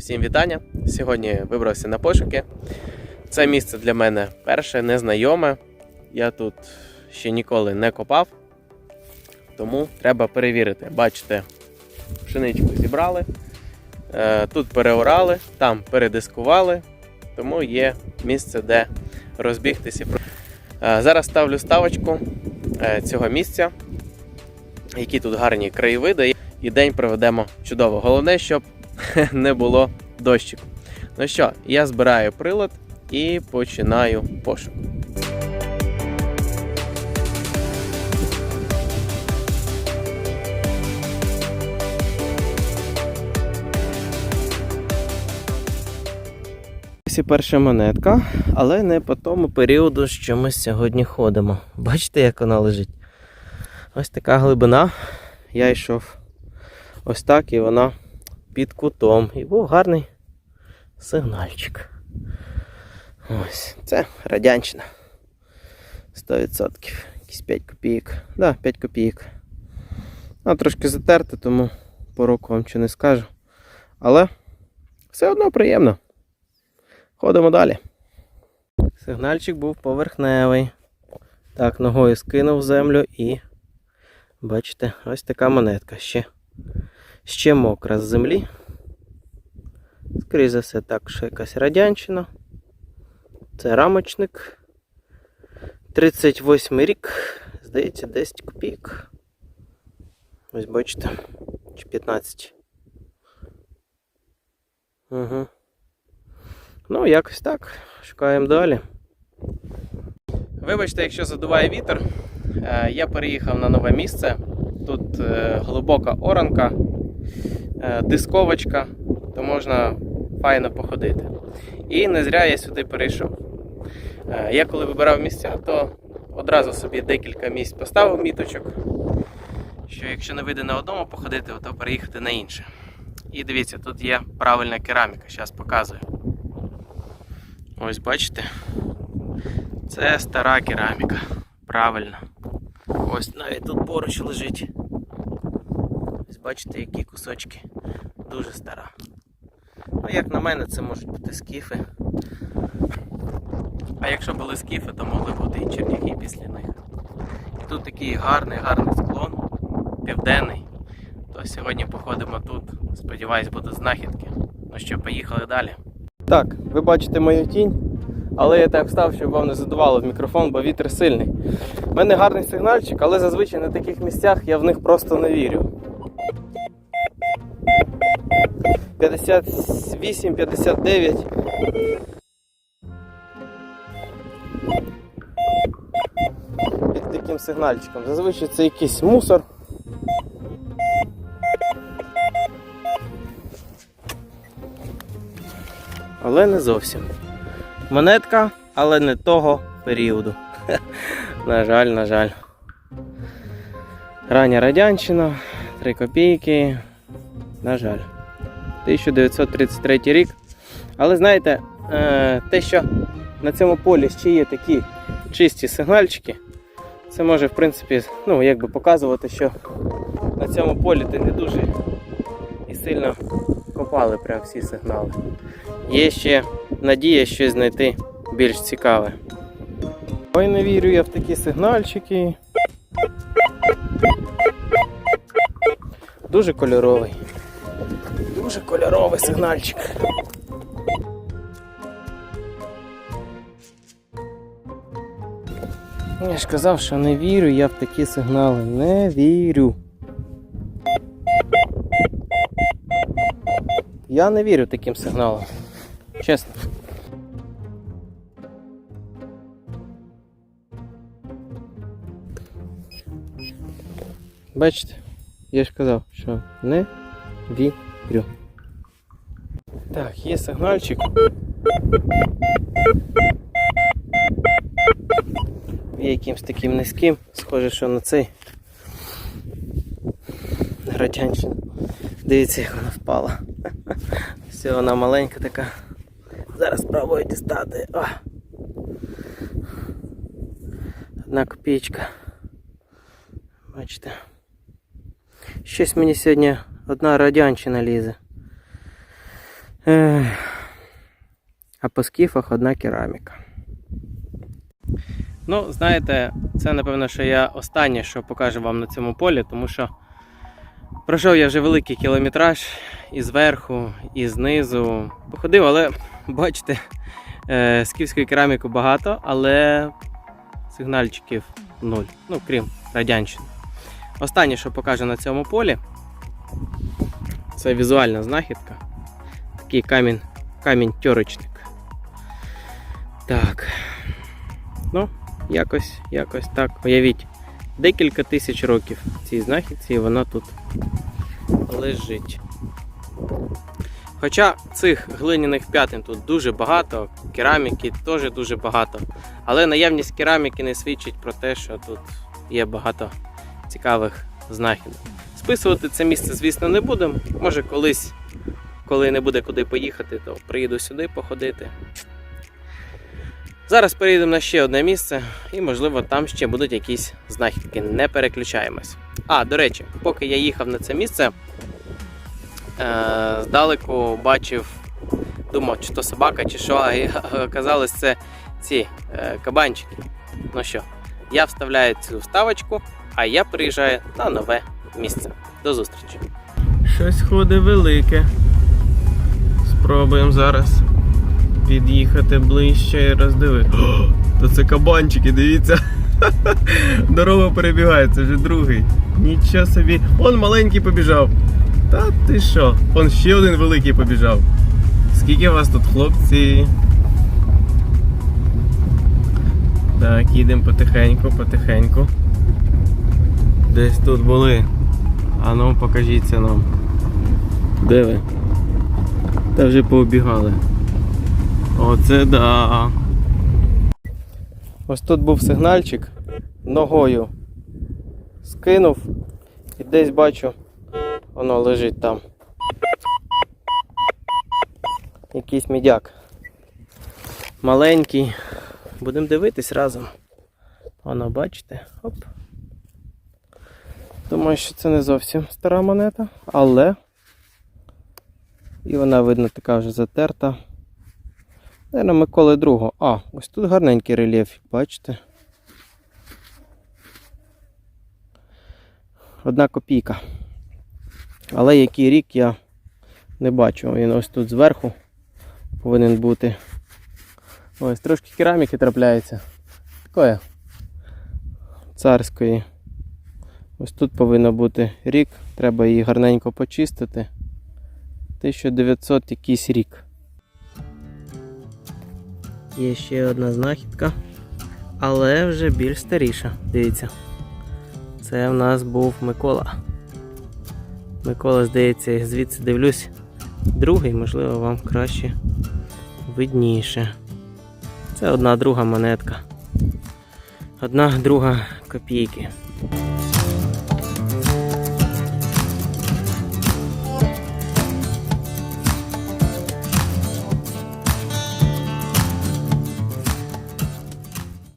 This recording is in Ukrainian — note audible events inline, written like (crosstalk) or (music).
Всім вітання! Сьогодні вибрався на пошуки. Це місце для мене перше, незнайоме. Я тут ще ніколи не копав, тому треба перевірити. Бачите, пшеничку зібрали, е, тут переорали, там передискували, тому є місце, де розбігтися. Е, Зараз ставлю ставочку е, цього місця, які тут гарні краєвиди, і день проведемо чудово. Головне, щоб (laughs) не було дощику. Ну що, я збираю прилад і починаю пошук. І перша монетка, але не по тому періоду, що ми сьогодні ходимо. Бачите, як вона лежить? Ось така глибина. Я йшов ось так, і вона під кутом. І був гарний сигнальчик. Ось, це радянщина. 100%. Якісь 5 копійок. Да, 5 копійок. А трошки затерти, тому по року вам чи не скажу. Але все одно приємно. Ходимо далі. Сигнальчик був поверхневий. Так, ногою скинув землю і. Бачите, ось така монетка. Ще, ще мокра з землі. Скоріше за все, також якась радянщина. Це рамочник. 38 рік. Здається, 10 копійок. Ось бачите. Чи 15. Угу. Ну, якось так. Шукаємо далі. Вибачте, якщо задуває вітер. Е, Я переїхав на нове місце. Тут е, глибока оранка, дисковочка, то можна файно походити. І не зря я сюди перейшов. Е, Я коли вибирав місця, то одразу собі декілька місць поставив міточок, що якщо не вийде на одному походити, то переїхати на інше. І дивіться, тут є правильна кераміка, зараз показую. Ось бачите, це стара кераміка. Правильно. Ось навіть тут поруч лежить. Бачите, які кусочки. Дуже стара. Ну, як на мене, це можуть бути скіфи. А якщо були скіфи, то могли бути і черняки після них. І тут такий гарний, гарний склон, південний. То сьогодні походимо тут. Сподіваюсь, будуть знахідки. Ну що, поїхали далі. Так, ви бачите мою тінь, але я так став, щоб вам не задувало в мікрофон, бо вітер сильний. У мене гарний сигнальчик, але зазвичай на таких місцях я в них просто не вірю. 58, 59. Під таким сигнальчиком. Зазвичай це якийсь мусор. Але не зовсім. Монетка, але не того періоду. (laughs) на жаль, на жаль. Рання радянщина, 3 копійки. На жаль. 1933 рік. Але знаєте, е, те, що на цьому полі ще є такі чисті сигнальчики, це може, в принципі, ну, якби показувати, що на цьому полі ти не дуже і сильно копали прям всі сигнали. Є ще надія щось знайти більш цікаве. Ой, не вірю я в такі сигнальчики. Дуже кольоровий. Дуже кольоровий сигнальчик. Я ж казав, що не вірю я в такі сигнали. Не вірю. Я не вірю таким сигналам. Чесно. Бачите, я ж казав, що не вірю. Так, є сигнальчик. Є якимсь таким низьким, схоже, що на цей радянщина. Дивіться, як вона впала. (laughs) Все, вона маленька така. Зараз спробую дістати. О. Одна копійка. Бачите. Щось мені сьогодні одна радянщина лізе. А по скіфах одна кераміка. Ну, знаєте, це напевно, що я останнє, що покажу вам на цьому полі, тому що пройшов я вже великий кілометраж і зверху, і знизу. Походив, але бачите, е, скіфської кераміки багато, але сигнальчиків нуль. Ну, крім радянщини. Останнє, що покажу на цьому полі, це візуальна знахідка. Такий камінь, камінь тьорочник. Так. Ну, якось, якось так. Уявіть, декілька тисяч років цій знахідці, і вона тут лежить. Хоча цих глиняних п'ятин тут дуже багато, кераміки теж дуже багато. Але наявність кераміки не свідчить про те, що тут є багато цікавих знахідок. Списувати це місце, звісно, не будемо. Може, колись, коли не буде куди поїхати, то приїду сюди походити. Зараз перейдемо на ще одне місце, і, можливо, там ще будуть якісь знахідки. Не переключаємось. А, до речі, поки я їхав на це місце, е- здалеку бачив, думав, чи то собака, чи що, а (laughs) оказалось це ці е- кабанчики. Ну що, я вставляю цю вставочку, а я приїжджаю на нове місце. До зустрічі. Щось ходить велике. Спробуємо зараз під'їхати ближче і роздивити. О, то це кабанчики, дивіться. (laughs) Дорога перебігає, це вже другий. Нічого собі. Он маленький побіжав. Та ти що? Он ще один великий побіжав. Скільки вас тут, хлопці? Так, їдемо потихеньку, потихеньку. Десь тут були. А ну покажіться нам. Де ви? Та вже пообігали. Оце да. Ось тут був сигнальчик. Ногою скинув і десь бачу, воно лежить там. Якийсь мідяк. Маленький. Будемо дивитись разом. Воно, бачите? Оп. Думаю, що це не зовсім стара монета, але і вона, видно, така вже затерта. Наверно, Миколи другого. А, ось тут гарненький рельєф, бачите? Одна копійка. Але який рік я не бачу. Він ось тут зверху повинен бути. Ось трошки кераміки трапляється. Такої царської. Ось тут повинен бути рік, треба її гарненько почистити. 1900 якийсь рік. Є ще одна знахідка, але вже більш старіша. Дивіться. Це в нас був Микола. Микола, здається, звідси дивлюсь. Другий, можливо, вам краще видніше. Це одна друга монетка. Одна друга копійки.